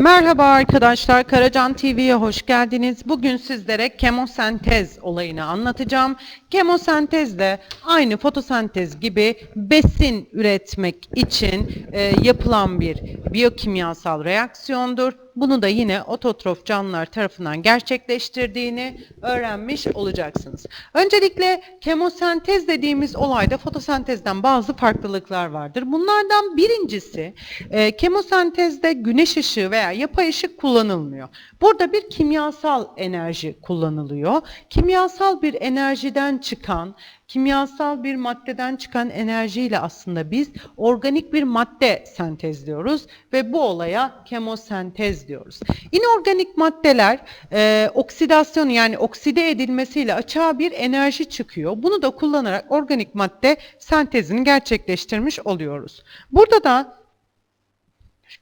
Merhaba arkadaşlar, Karacan TV'ye hoş geldiniz. Bugün sizlere kemosentez olayını anlatacağım. Kemosentez de aynı fotosentez gibi besin üretmek için e, yapılan bir biyokimyasal reaksiyondur. Bunu da yine ototrof canlılar tarafından gerçekleştirdiğini öğrenmiş olacaksınız. Öncelikle kemosentez dediğimiz olayda fotosentezden bazı farklılıklar vardır. Bunlardan birincisi e, kemosentezde güneş ışığı veya yapay ışık kullanılmıyor. Burada bir kimyasal enerji kullanılıyor. Kimyasal bir enerjiden çıkan kimyasal bir maddeden çıkan enerjiyle aslında biz organik bir madde sentezliyoruz ve bu olaya kemosentez diyoruz. İnorganik maddeler e, oksidasyon yani okside edilmesiyle açığa bir enerji çıkıyor. Bunu da kullanarak organik madde sentezini gerçekleştirmiş oluyoruz. Burada da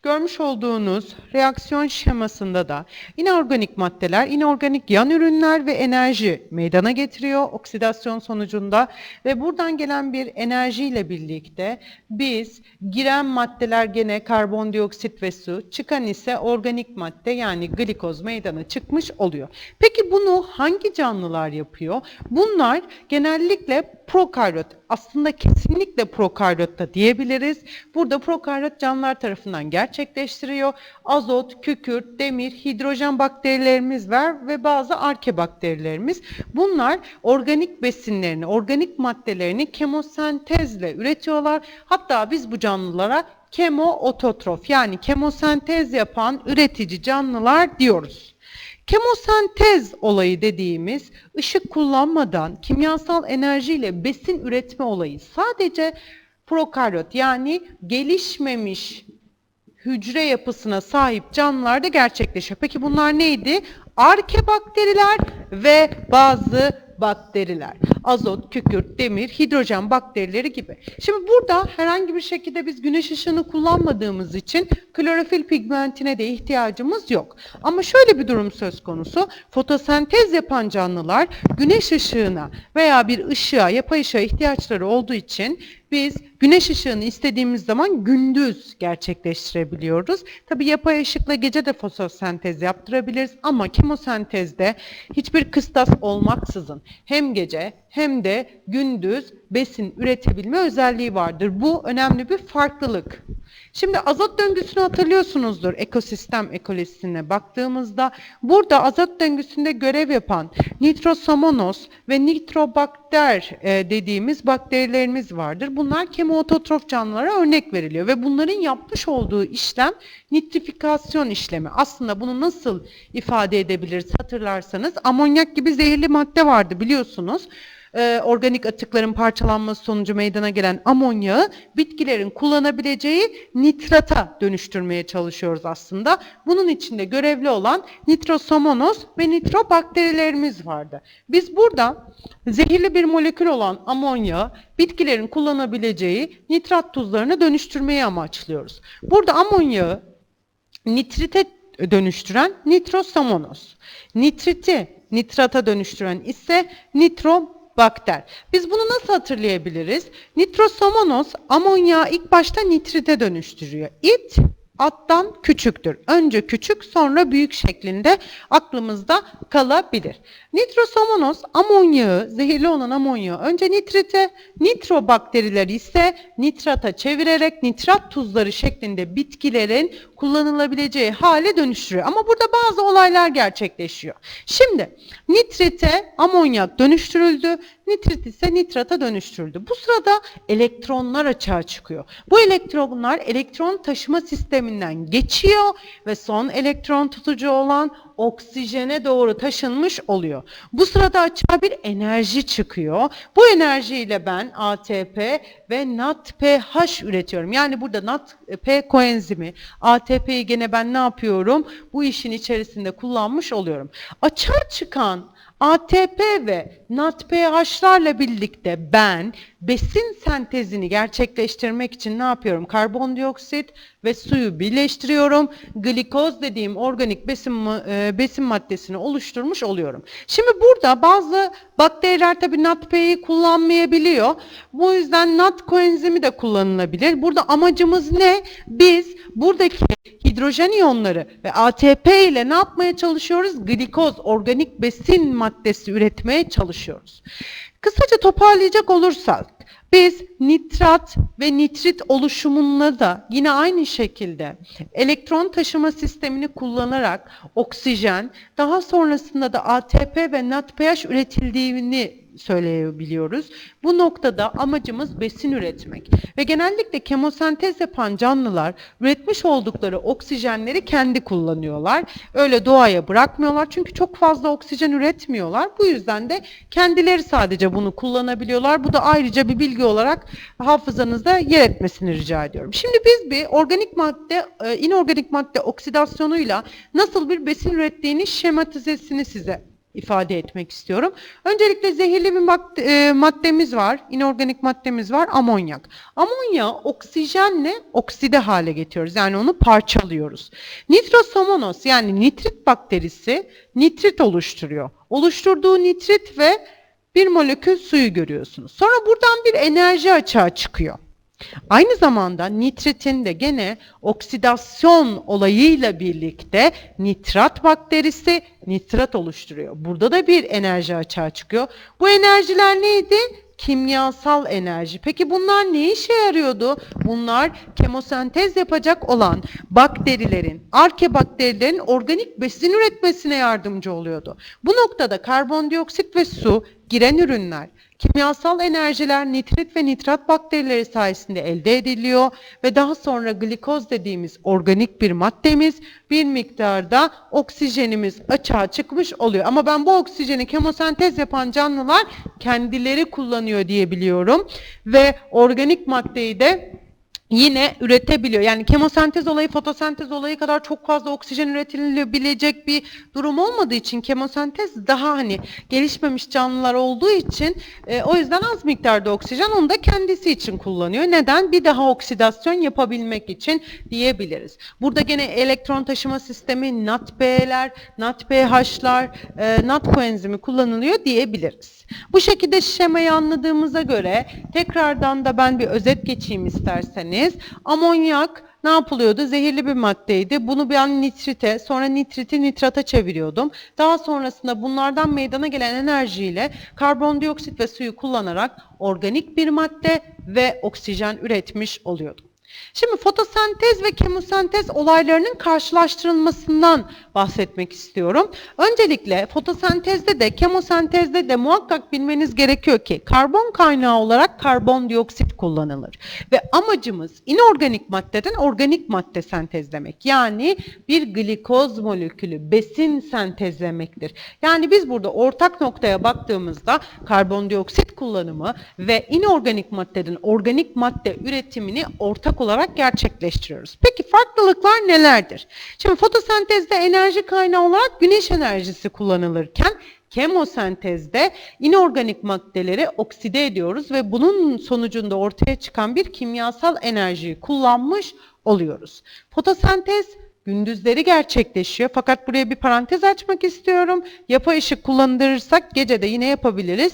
Görmüş olduğunuz reaksiyon şemasında da inorganik maddeler, inorganik yan ürünler ve enerji meydana getiriyor oksidasyon sonucunda ve buradan gelen bir enerjiyle birlikte biz giren maddeler gene karbondioksit ve su, çıkan ise organik madde yani glikoz meydana çıkmış oluyor. Peki bunu hangi canlılar yapıyor? Bunlar genellikle prokaryot aslında kesinlikle prokaryot da diyebiliriz. Burada prokaryot canlılar tarafından gerçekleştiriyor. Azot, kükürt, demir, hidrojen bakterilerimiz var ve bazı arke bakterilerimiz. Bunlar organik besinlerini, organik maddelerini kemosentezle üretiyorlar. Hatta biz bu canlılara kemoototrof yani kemosentez yapan üretici canlılar diyoruz. Kemosentez olayı dediğimiz ışık kullanmadan kimyasal enerjiyle besin üretme olayı sadece prokaryot yani gelişmemiş hücre yapısına sahip canlılarda gerçekleşiyor. Peki bunlar neydi? Arke bakteriler ve bazı bakteriler. Azot, kükürt, demir, hidrojen bakterileri gibi. Şimdi burada herhangi bir şekilde biz güneş ışığını kullanmadığımız için klorofil pigmentine de ihtiyacımız yok. Ama şöyle bir durum söz konusu. Fotosentez yapan canlılar güneş ışığına veya bir ışığa, yapay ışığa ihtiyaçları olduğu için biz güneş ışığını istediğimiz zaman gündüz gerçekleştirebiliyoruz. Tabi yapay ışıkla gece de fotosentez yaptırabiliriz ama kemosentezde hiçbir kıstas olmaksızın hem gece hem de gündüz besin üretebilme özelliği vardır. Bu önemli bir farklılık. Şimdi azot döngüsünü hatırlıyorsunuzdur ekosistem ekolojisine baktığımızda. Burada azot döngüsünde görev yapan nitrosomonos ve nitrobakter e, dediğimiz bakterilerimiz vardır. Bunlar kemoototrof canlılara örnek veriliyor ve bunların yapmış olduğu işlem nitrifikasyon işlemi. Aslında bunu nasıl ifade edebiliriz hatırlarsanız amonyak gibi zehirli madde vardı biliyorsunuz e, organik atıkların parçalanması sonucu meydana gelen amonyağı bitkilerin kullanabileceği nitrata dönüştürmeye çalışıyoruz aslında. Bunun içinde görevli olan nitrosomonos ve nitrobakterilerimiz vardı. Biz burada zehirli bir molekül olan amonyağı bitkilerin kullanabileceği nitrat tuzlarına dönüştürmeyi amaçlıyoruz. Burada amonyağı nitrite dönüştüren nitrosomonos. Nitriti nitrata dönüştüren ise nitro bakter. Biz bunu nasıl hatırlayabiliriz? Nitrosomonos amonyağı ilk başta nitrite dönüştürüyor. İt attan küçüktür. Önce küçük sonra büyük şeklinde aklımızda kalabilir. Nitrosomonos amonyağı, zehirli olan amonyağı önce nitrite, nitrobakterileri ise nitrata çevirerek nitrat tuzları şeklinde bitkilerin kullanılabileceği hale dönüştürüyor. Ama burada bazı olaylar gerçekleşiyor. Şimdi nitrite amonyak dönüştürüldü, nitrit ise nitrata dönüştürüldü. Bu sırada elektronlar açığa çıkıyor. Bu elektronlar elektron taşıma sisteminden geçiyor ve son elektron tutucu olan oksijene doğru taşınmış oluyor. Bu sırada açığa bir enerji çıkıyor. Bu enerjiyle ben ATP ve NADPH üretiyorum. Yani burada NADP koenzimi, ATP'yi gene ben ne yapıyorum? Bu işin içerisinde kullanmış oluyorum. Açığa çıkan ATP ve NADPH'larla birlikte ben besin sentezini gerçekleştirmek için ne yapıyorum? Karbondioksit ve suyu birleştiriyorum. Glikoz dediğim organik besin e, besin maddesini oluşturmuş oluyorum. Şimdi burada bazı bakteriler tabii NADP'yi kullanmayabiliyor. Bu yüzden NAD koenzimi de kullanılabilir. Burada amacımız ne? Biz buradaki hidrojen iyonları ve ATP ile ne yapmaya çalışıyoruz? Glikoz, organik besin maddesi üretmeye çalışıyoruz. Kısaca toparlayacak olursak biz nitrat ve nitrit oluşumunda da yine aynı şekilde elektron taşıma sistemini kullanarak oksijen, daha sonrasında da ATP ve NADPH üretildiğini söyleyebiliyoruz. Bu noktada amacımız besin üretmek ve genellikle kemosentez yapan canlılar üretmiş oldukları oksijenleri kendi kullanıyorlar. Öyle doğaya bırakmıyorlar çünkü çok fazla oksijen üretmiyorlar. Bu yüzden de kendileri sadece bunu kullanabiliyorlar. Bu da ayrıca bir bilgi olarak hafızanızda yer etmesini rica ediyorum. Şimdi biz bir organik madde, e, inorganik madde oksidasyonuyla nasıl bir besin ürettiğini şematizesini size ifade etmek istiyorum. Öncelikle zehirli bir madde, e, maddemiz var, inorganik maddemiz var, amonyak. Amonyağı oksijenle okside hale getiriyoruz. Yani onu parçalıyoruz. Nitrosomonas yani nitrit bakterisi nitrit oluşturuyor. Oluşturduğu nitrit ve bir molekül suyu görüyorsunuz. Sonra buradan bir enerji açığa çıkıyor. Aynı zamanda nitritin de gene oksidasyon olayıyla birlikte nitrat bakterisi nitrat oluşturuyor. Burada da bir enerji açığa çıkıyor. Bu enerjiler neydi? Kimyasal enerji. Peki bunlar ne işe yarıyordu? Bunlar kemosentez yapacak olan bakterilerin, arke bakterilerin organik besin üretmesine yardımcı oluyordu. Bu noktada karbondioksit ve su giren ürünler Kimyasal enerjiler nitrit ve nitrat bakterileri sayesinde elde ediliyor ve daha sonra glikoz dediğimiz organik bir maddemiz bir miktarda oksijenimiz açığa çıkmış oluyor. Ama ben bu oksijeni kemosentez yapan canlılar kendileri kullanıyor diyebiliyorum ve organik maddeyi de yine üretebiliyor. Yani kemosentez olayı fotosentez olayı kadar çok fazla oksijen üretilebilecek bir durum olmadığı için kemosentez daha hani gelişmemiş canlılar olduğu için e, o yüzden az miktarda oksijen onu da kendisi için kullanıyor. Neden? Bir daha oksidasyon yapabilmek için diyebiliriz. Burada gene elektron taşıma sistemi NADP'ler, NADPH'lar, e, NAD koenzimi kullanılıyor diyebiliriz. Bu şekilde şemayı anladığımıza göre tekrardan da ben bir özet geçeyim isterseniz. Amonyak ne yapılıyordu? Zehirli bir maddeydi. Bunu ben nitrite, sonra nitriti nitrata çeviriyordum. Daha sonrasında bunlardan meydana gelen enerjiyle karbondioksit ve suyu kullanarak organik bir madde ve oksijen üretmiş oluyordum. Şimdi fotosentez ve kemosentez olaylarının karşılaştırılmasından bahsetmek istiyorum. Öncelikle fotosentezde de kemosentezde de muhakkak bilmeniz gerekiyor ki karbon kaynağı olarak karbondioksit kullanılır. Ve amacımız inorganik maddeden organik madde sentezlemek. Yani bir glikoz molekülü besin sentezlemektir. Yani biz burada ortak noktaya baktığımızda karbondioksit kullanımı ve inorganik maddeden organik madde üretimini ortak olarak gerçekleştiriyoruz. Peki farklılıklar nelerdir? Şimdi fotosentezde enerji kaynağı olarak güneş enerjisi kullanılırken kemosentezde inorganik maddeleri okside ediyoruz ve bunun sonucunda ortaya çıkan bir kimyasal enerjiyi kullanmış oluyoruz. Fotosentez gündüzleri gerçekleşiyor. Fakat buraya bir parantez açmak istiyorum. Yapay ışık kullandırırsak gece de yine yapabiliriz.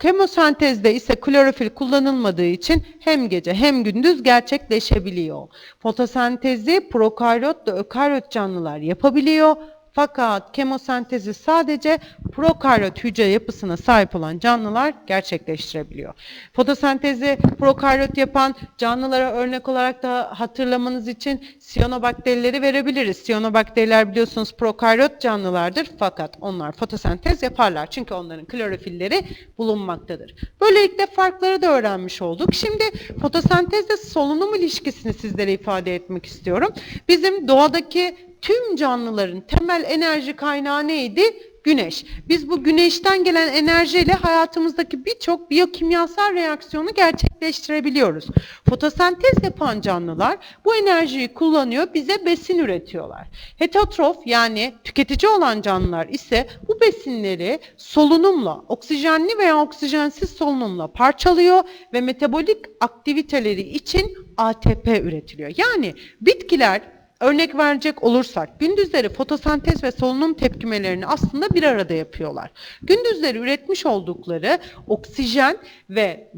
Kemosentezde ise klorofil kullanılmadığı için hem gece hem gündüz gerçekleşebiliyor. Fotosentezi prokaryot ve ökaryot canlılar yapabiliyor. Fakat kemosentezi sadece prokaryot hücre yapısına sahip olan canlılar gerçekleştirebiliyor. Fotosentezi prokaryot yapan canlılara örnek olarak da hatırlamanız için siyanobakterileri verebiliriz. Siyanobakteriler biliyorsunuz prokaryot canlılardır fakat onlar fotosentez yaparlar. Çünkü onların klorofilleri bulunmaktadır. Böylelikle farkları da öğrenmiş olduk. Şimdi fotosentezle solunum ilişkisini sizlere ifade etmek istiyorum. Bizim doğadaki tüm canlıların temel enerji kaynağı neydi? Güneş. Biz bu güneşten gelen enerjiyle hayatımızdaki birçok biyokimyasal reaksiyonu gerçekleştirebiliyoruz. Fotosentez yapan canlılar bu enerjiyi kullanıyor, bize besin üretiyorlar. Heterotrof yani tüketici olan canlılar ise bu besinleri solunumla, oksijenli veya oksijensiz solunumla parçalıyor ve metabolik aktiviteleri için ATP üretiliyor. Yani bitkiler Örnek verecek olursak gündüzleri fotosentez ve solunum tepkimelerini aslında bir arada yapıyorlar. Gündüzleri üretmiş oldukları oksijen ve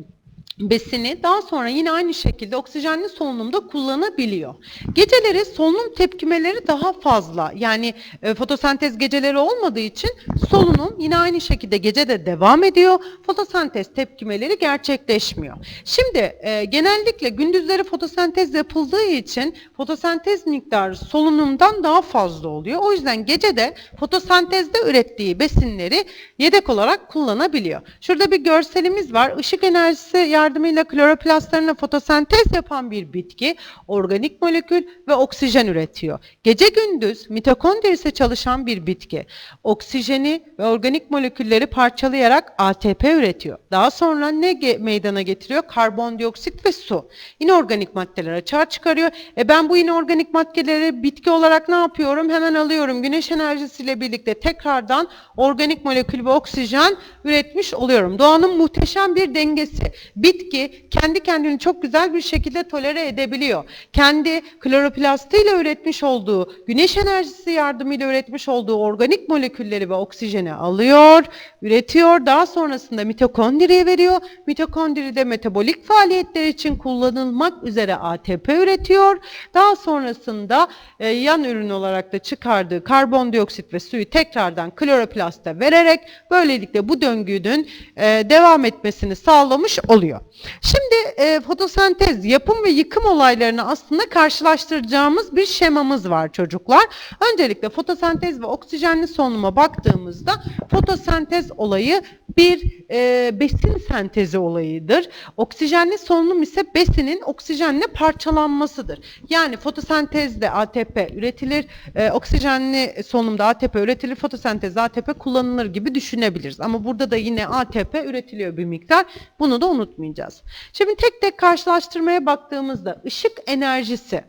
besini daha sonra yine aynı şekilde oksijenli solunumda kullanabiliyor. Geceleri solunum tepkimeleri daha fazla. Yani e, fotosentez geceleri olmadığı için solunum yine aynı şekilde gece de devam ediyor. Fotosentez tepkimeleri gerçekleşmiyor. Şimdi e, genellikle gündüzleri fotosentez yapıldığı için fotosentez miktarı solunumdan daha fazla oluyor. O yüzden gecede fotosentezde ürettiği besinleri yedek olarak kullanabiliyor. Şurada bir görselimiz var. Işık enerjisi yardımıyla kloroplastlarına fotosentez yapan bir bitki organik molekül ve oksijen üretiyor. Gece gündüz mitokondrisi çalışan bir bitki oksijeni ve organik molekülleri parçalayarak ATP üretiyor. Daha sonra ne meydana getiriyor? Karbondioksit ve su. İnorganik maddeler açığa çıkarıyor. E ben bu inorganik maddeleri bitki olarak ne yapıyorum? Hemen alıyorum. Güneş enerjisiyle birlikte tekrardan organik molekül ve oksijen üretmiş oluyorum. Doğanın muhteşem bir dengesi. Bitki kendi kendini çok güzel bir şekilde tolere edebiliyor. Kendi kloroplastıyla üretmiş olduğu, güneş enerjisi yardımıyla üretmiş olduğu organik molekülleri ve oksijeni alıyor, üretiyor. Daha sonrasında mitokondriye veriyor. Mitokondride metabolik faaliyetler için kullanılmak üzere ATP üretiyor. Daha sonrasında e, yan ürün olarak da çıkardığı karbondioksit ve suyu tekrardan kloroplasta vererek böylelikle bu döngünün e, devam etmesini sağlamış oluyor. Şimdi e, fotosentez, yapım ve yıkım olaylarını aslında karşılaştıracağımız bir şemamız var çocuklar. Öncelikle fotosentez ve oksijenli solunuma baktığımızda fotosentez olayı bir e, besin sentezi olayıdır. Oksijenli solunum ise besinin oksijenle parçalanmasıdır. Yani fotosentezde ATP üretilir, e, oksijenli solunumda ATP üretilir, fotosentezde ATP kullanılır gibi düşünebiliriz. Ama burada da yine ATP üretiliyor bir miktar. Bunu da unutmayacağız. Şimdi tek tek karşılaştırmaya baktığımızda ışık enerjisi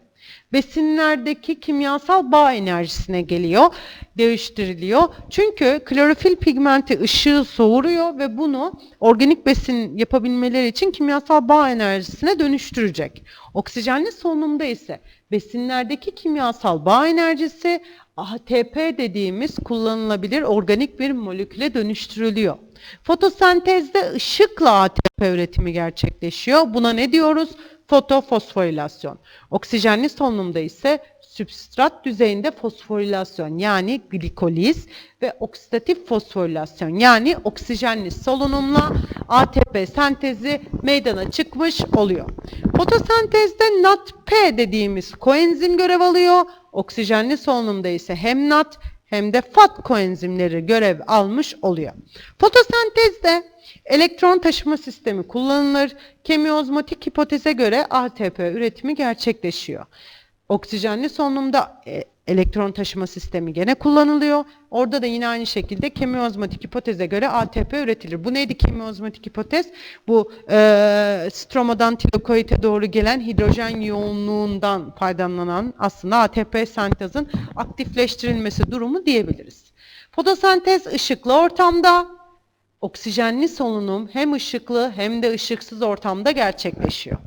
besinlerdeki kimyasal bağ enerjisine geliyor, değiştiriliyor. Çünkü klorofil pigmenti ışığı soğuruyor ve bunu organik besin yapabilmeleri için kimyasal bağ enerjisine dönüştürecek. Oksijenli solunumda ise besinlerdeki kimyasal bağ enerjisi ATP dediğimiz kullanılabilir organik bir moleküle dönüştürülüyor. Fotosentezde ışıkla ATP üretimi gerçekleşiyor. Buna ne diyoruz? Fotofosforilasyon. Oksijenli solunumda ise sübstrat düzeyinde fosforilasyon yani glikoliz ve oksidatif fosforilasyon yani oksijenli solunumla ATP sentezi meydana çıkmış oluyor. Fotosentezde NADP dediğimiz koenzim görev alıyor. Oksijenli solunumda ise hem NAD hem de FAT koenzimleri görev almış oluyor. Fotosentezde elektron taşıma sistemi kullanılır. Kemiozmotik hipoteze göre ATP üretimi gerçekleşiyor. Oksijenli solunumda e, elektron taşıma sistemi gene kullanılıyor. Orada da yine aynı şekilde kemiozmotik hipoteze göre ATP üretilir. Bu neydi kemiozmotik hipotez? Bu e, stromadan tilakoite doğru gelen hidrojen yoğunluğundan faydalanan aslında ATP sentezin aktifleştirilmesi durumu diyebiliriz. Fotosentez ışıklı ortamda, oksijenli solunum hem ışıklı hem de ışıksız ortamda gerçekleşiyor.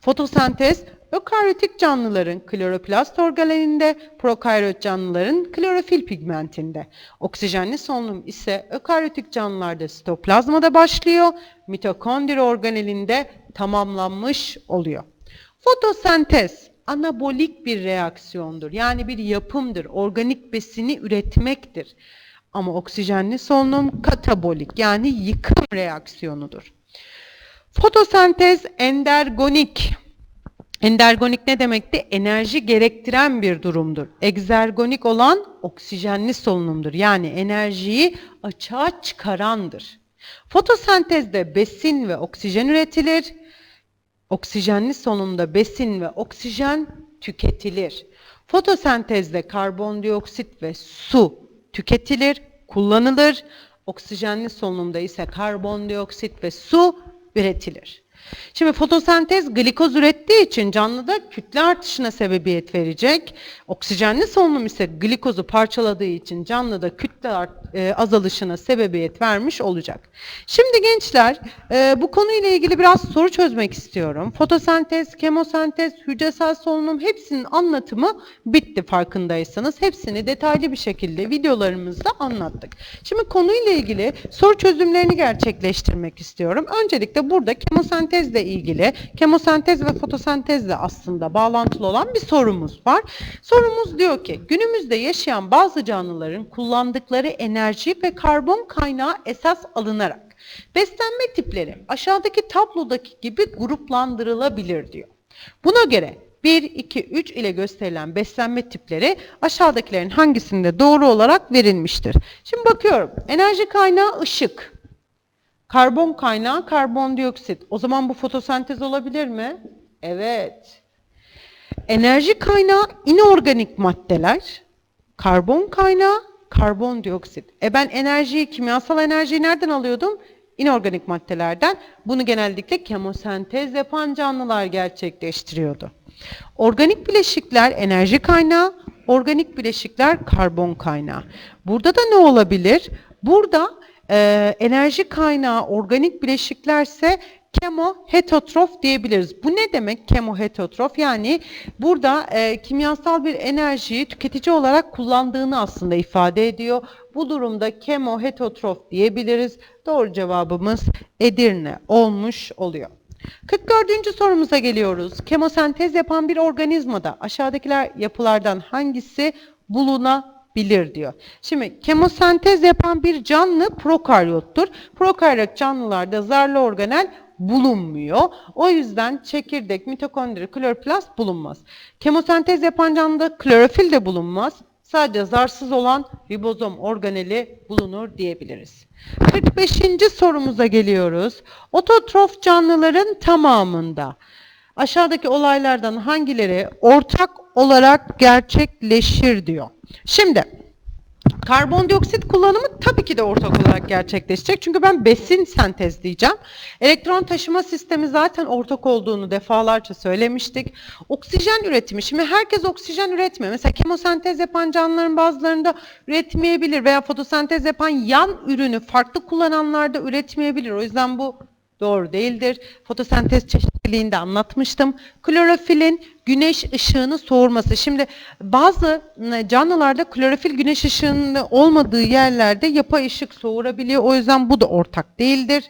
Fotosentez ökaryotik canlıların kloroplast organelinde, prokaryot canlıların klorofil pigmentinde. Oksijenli solunum ise ökaryotik canlılarda sitoplazmada başlıyor, mitokondri organelinde tamamlanmış oluyor. Fotosentez anabolik bir reaksiyondur. Yani bir yapımdır. Organik besini üretmektir. Ama oksijenli solunum katabolik yani yıkım reaksiyonudur. Fotosentez endergonik. Endergonik ne demekti? Enerji gerektiren bir durumdur. Egzergonik olan oksijenli solunumdur. Yani enerjiyi açığa çıkarandır. Fotosentezde besin ve oksijen üretilir. Oksijenli solunumda besin ve oksijen tüketilir. Fotosentezde karbondioksit ve su tüketilir, kullanılır. Oksijenli solunumda ise karbondioksit ve su üretilir. Şimdi fotosentez glikoz ürettiği için canlıda kütle artışına sebebiyet verecek. Oksijenli solunum ise glikozu parçaladığı için canlıda kütle art, e, azalışına sebebiyet vermiş olacak. Şimdi gençler e, bu konuyla ilgili biraz soru çözmek istiyorum. Fotosentez, kemosentez, hücresel solunum hepsinin anlatımı bitti farkındaysanız. Hepsini detaylı bir şekilde videolarımızda anlattık. Şimdi konuyla ilgili soru çözümlerini gerçekleştirmek istiyorum. Öncelikle burada kemosentez kemosentezle ilgili, kemosentez ve fotosentezle aslında bağlantılı olan bir sorumuz var. Sorumuz diyor ki, günümüzde yaşayan bazı canlıların kullandıkları enerji ve karbon kaynağı esas alınarak beslenme tipleri aşağıdaki tablodaki gibi gruplandırılabilir diyor. Buna göre 1, 2, 3 ile gösterilen beslenme tipleri aşağıdakilerin hangisinde doğru olarak verilmiştir? Şimdi bakıyorum. Enerji kaynağı ışık. Karbon kaynağı karbondioksit. O zaman bu fotosentez olabilir mi? Evet. Enerji kaynağı inorganik maddeler. Karbon kaynağı karbondioksit. E ben enerjiyi, kimyasal enerjiyi nereden alıyordum? İnorganik maddelerden. Bunu genellikle kemosentez yapan canlılar gerçekleştiriyordu. Organik bileşikler enerji kaynağı, organik bileşikler karbon kaynağı. Burada da ne olabilir? Burada e, enerji kaynağı organik bileşiklerse kemoheterotrof diyebiliriz. Bu ne demek kemoheterotrof? Yani burada e, kimyasal bir enerjiyi tüketici olarak kullandığını aslında ifade ediyor. Bu durumda kemoheterotrof diyebiliriz. Doğru cevabımız Edirne olmuş oluyor. 44. sorumuza geliyoruz. Kemosentez yapan bir organizmada aşağıdakiler yapılardan hangisi bulunabilir diyor. Şimdi kemosentez yapan bir canlı prokaryottur. Prokaryot canlılarda zarlı organel bulunmuyor. O yüzden çekirdek, mitokondri, kloroplast bulunmaz. Kemosentez yapan canlıda klorofil de bulunmaz. Sadece zarsız olan ribozom organeli bulunur diyebiliriz. 45. sorumuza geliyoruz. Ototrof canlıların tamamında aşağıdaki olaylardan hangileri ortak olarak gerçekleşir diyor. Şimdi Karbondioksit kullanımı tabii ki de ortak olarak gerçekleşecek. Çünkü ben besin sentezleyeceğim. Elektron taşıma sistemi zaten ortak olduğunu defalarca söylemiştik. Oksijen üretimi. Şimdi herkes oksijen üretmiyor. Mesela kemosentez yapan canlıların bazılarında üretmeyebilir veya fotosentez yapan yan ürünü farklı kullananlarda üretmeyebilir. O yüzden bu doğru değildir. Fotosentez çeşitliliğinde anlatmıştım. Klorofilin güneş ışığını soğurması. Şimdi bazı canlılarda klorofil güneş ışığının olmadığı yerlerde yapay ışık soğurabiliyor. O yüzden bu da ortak değildir.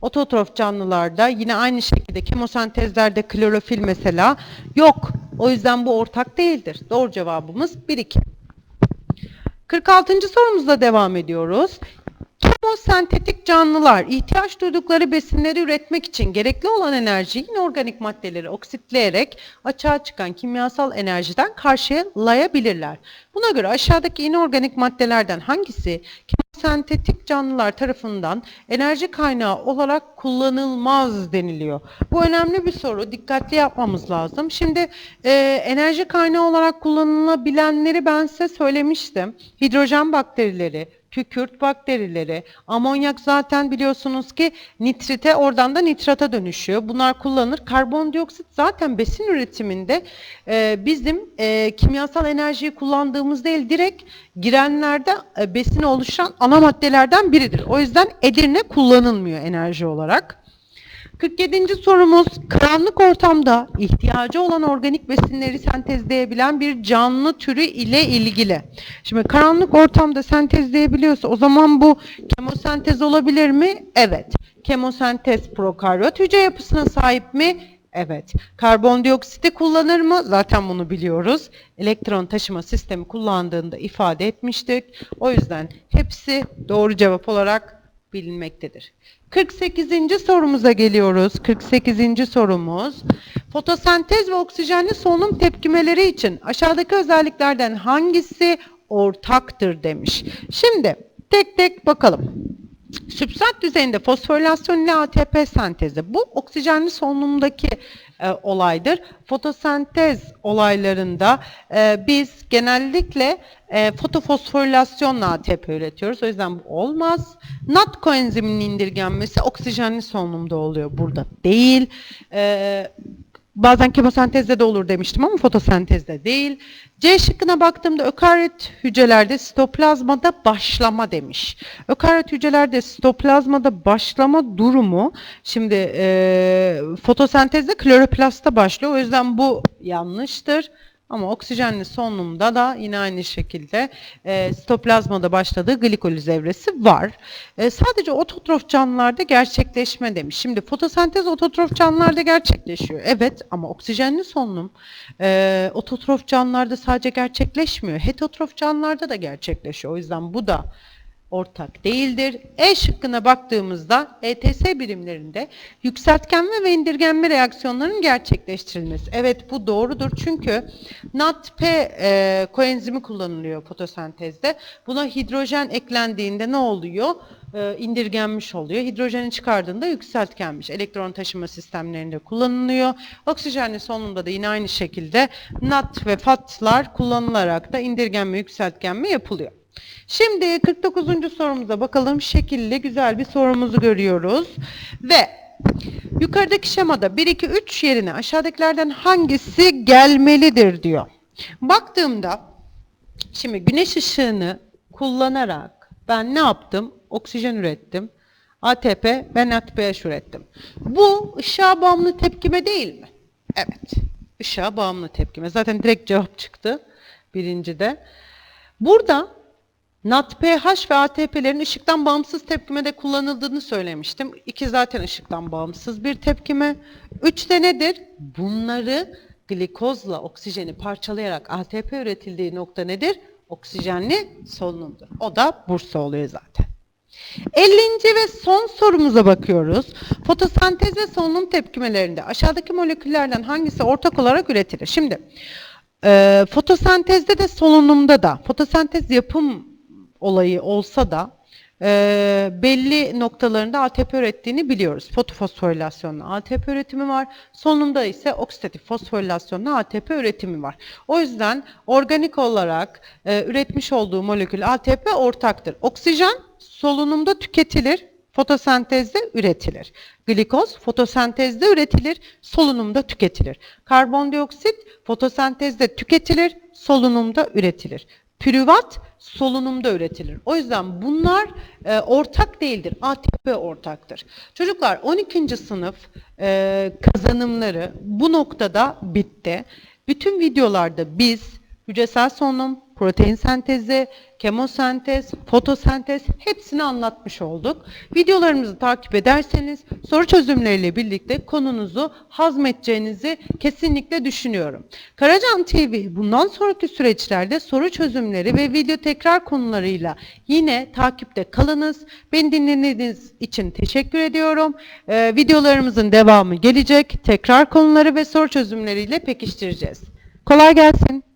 Ototrof canlılarda yine aynı şekilde kemosentezlerde klorofil mesela yok. O yüzden bu ortak değildir. Doğru cevabımız 1-2. 46. sorumuzla devam ediyoruz. Kemosentetik canlılar ihtiyaç duydukları besinleri üretmek için gerekli olan enerjiyi inorganik maddeleri oksitleyerek açığa çıkan kimyasal enerjiden karşılayabilirler. Buna göre aşağıdaki inorganik maddelerden hangisi kemosentetik canlılar tarafından enerji kaynağı olarak kullanılmaz deniliyor. Bu önemli bir soru. Dikkatli yapmamız lazım. Şimdi e, enerji kaynağı olarak kullanılabilenleri ben size söylemiştim. Hidrojen bakterileri, kükürt bakterileri, amonyak zaten biliyorsunuz ki nitrite oradan da nitrata dönüşüyor. Bunlar kullanılır. Karbondioksit zaten besin üretiminde e, bizim e, kimyasal enerjiyi kullandığımız değil direkt girenlerde e, besini oluşan ana maddelerden biridir. O yüzden Edirne kullanılmıyor enerji olarak. 47. sorumuz karanlık ortamda ihtiyacı olan organik besinleri sentezleyebilen bir canlı türü ile ilgili. Şimdi karanlık ortamda sentezleyebiliyorsa o zaman bu kemosentez olabilir mi? Evet. Kemosentez prokaryot hücre yapısına sahip mi? Evet. Karbondioksiti kullanır mı? Zaten bunu biliyoruz. Elektron taşıma sistemi kullandığında ifade etmiştik. O yüzden hepsi doğru cevap olarak bilinmektedir. 48. sorumuza geliyoruz. 48. sorumuz. Fotosentez ve oksijenli solunum tepkimeleri için aşağıdaki özelliklerden hangisi ortaktır demiş. Şimdi tek tek bakalım. Sübstrat düzeyinde fosforilasyon ile ATP sentezi. Bu oksijenli solunumdaki e, olaydır. Fotosentez olaylarında e, biz genellikle e, fotofosforilasyonla ATP üretiyoruz. O yüzden bu olmaz. NAT koenziminin indirgenmesi oksijenli solunumda oluyor. Burada değil. E, bazen kemosentezde de olur demiştim ama fotosentezde değil. C şıkkına baktığımda ökaryot hücrelerde sitoplazmada başlama demiş. Ökaryot hücrelerde sitoplazmada başlama durumu şimdi e, fotosentezde kloroplastta başlıyor. O yüzden bu yanlıştır. Ama oksijenli solunumda da yine aynı şekilde e, sitoplazmada başladığı glikoliz evresi var. E, sadece ototrof canlılarda gerçekleşme demiş. Şimdi fotosentez ototrof canlılarda gerçekleşiyor. Evet ama oksijenli solunum e, ototrof canlılarda sadece gerçekleşmiyor. Heterotrof canlılarda da gerçekleşiyor. O yüzden bu da ortak değildir. E şıkkına baktığımızda ETS birimlerinde yükseltgenme ve indirgenme reaksiyonlarının gerçekleştirilmesi. Evet bu doğrudur çünkü NADP e, koenzimi kullanılıyor fotosentezde. Buna hidrojen eklendiğinde ne oluyor? E, indirgenmiş oluyor. Hidrojeni çıkardığında yükseltgenmiş. Elektron taşıma sistemlerinde kullanılıyor. Oksijenli solunumda da yine aynı şekilde NAT ve FAT'lar kullanılarak da indirgenme, yükseltgenme yapılıyor. Şimdi 49. sorumuza bakalım. Şekilli güzel bir sorumuzu görüyoruz. Ve yukarıdaki şemada 1, 2, 3 yerine aşağıdakilerden hangisi gelmelidir diyor. Baktığımda şimdi güneş ışığını kullanarak ben ne yaptım? Oksijen ürettim. ATP ben ATPH ürettim. Bu ışığa bağımlı tepkime değil mi? Evet. Işığa bağımlı tepkime. Zaten direkt cevap çıktı birincide. Burada NADPH ve ATP'lerin ışıktan bağımsız tepkimede kullanıldığını söylemiştim. İki zaten ışıktan bağımsız bir tepkime. Üç de nedir? Bunları glikozla oksijeni parçalayarak ATP üretildiği nokta nedir? Oksijenli solunumdur. O da Bursa oluyor zaten. 50. ve son sorumuza bakıyoruz. Fotosentez ve solunum tepkimelerinde aşağıdaki moleküllerden hangisi ortak olarak üretilir? Şimdi e, fotosentezde de solunumda da fotosentez yapım olayı olsa da e, belli noktalarında ATP ürettiğini biliyoruz. Fotofosforilasyonla ATP üretimi var. Solunumda ise oksidatif fosforilasyonla ATP üretimi var. O yüzden organik olarak e, üretmiş olduğu molekül ATP ortaktır. Oksijen solunumda tüketilir, fotosentezde üretilir. Glikoz fotosentezde üretilir, solunumda tüketilir. Karbondioksit fotosentezde tüketilir, solunumda üretilir. Pürüvat solunumda üretilir. O yüzden bunlar e, ortak değildir. ATP ortaktır. Çocuklar 12. sınıf e, kazanımları bu noktada bitti. Bütün videolarda biz hücresel solunum, protein sentezi, kemosentez, fotosentez hepsini anlatmış olduk. Videolarımızı takip ederseniz soru çözümleriyle birlikte konunuzu hazmedeceğinizi kesinlikle düşünüyorum. Karacan TV bundan sonraki süreçlerde soru çözümleri ve video tekrar konularıyla yine takipte kalınız. Beni dinlediğiniz için teşekkür ediyorum. Ee, videolarımızın devamı gelecek. Tekrar konuları ve soru çözümleriyle pekiştireceğiz. Kolay gelsin.